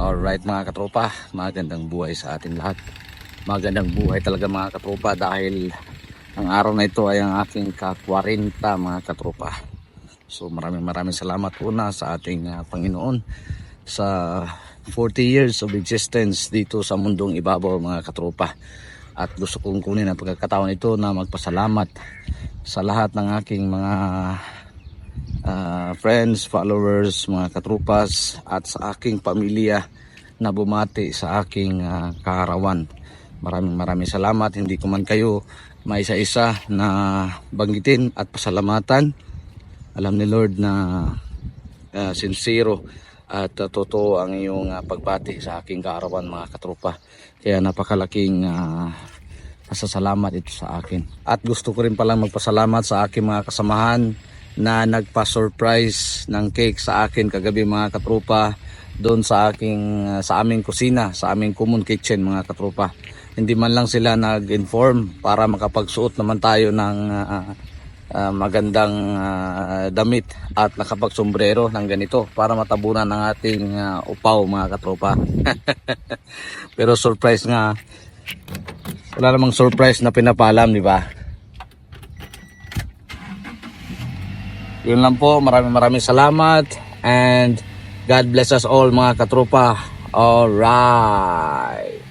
Alright mga katropa, magandang buhay sa atin lahat. Magandang buhay talaga mga katropa dahil ang araw na ito ay ang aking ka-40 mga katropa. So maraming maraming salamat una sa ating ah, Panginoon sa 40 years of existence dito sa mundong ibabaw mga katropa. At gusto kong kunin ang pagkakataon ito na magpasalamat sa lahat ng aking mga ah, friends, followers, mga katrupas at sa aking pamilya na bumati sa aking ah, kaarawan. Maraming maraming salamat. Hindi ko man kayo maisa-isa na banggitin at pasalamatan. Alam ni Lord na uh, sincero at uh, totoo ang iyong uh, pagbati sa aking kaarawan mga katrupa. Kaya napakalaking uh, pasasalamat ito sa akin. At gusto ko rin palang magpasalamat sa aking mga kasamahan na nagpa-surprise ng cake sa akin kagabi mga katrupa doon sa aking uh, sa aming kusina, sa aming common kitchen mga katrupa. Hindi man lang sila nag-inform para makapagsuot naman tayo ng uh, uh, magandang uh, damit at nakapagsombrero ng ganito para matabunan ng ating uh, upaw mga katropa. Pero surprise nga wala namang surprise na pinapalam, di ba? Yun lang po, maraming maraming salamat and God bless us all mga katropa. Alright.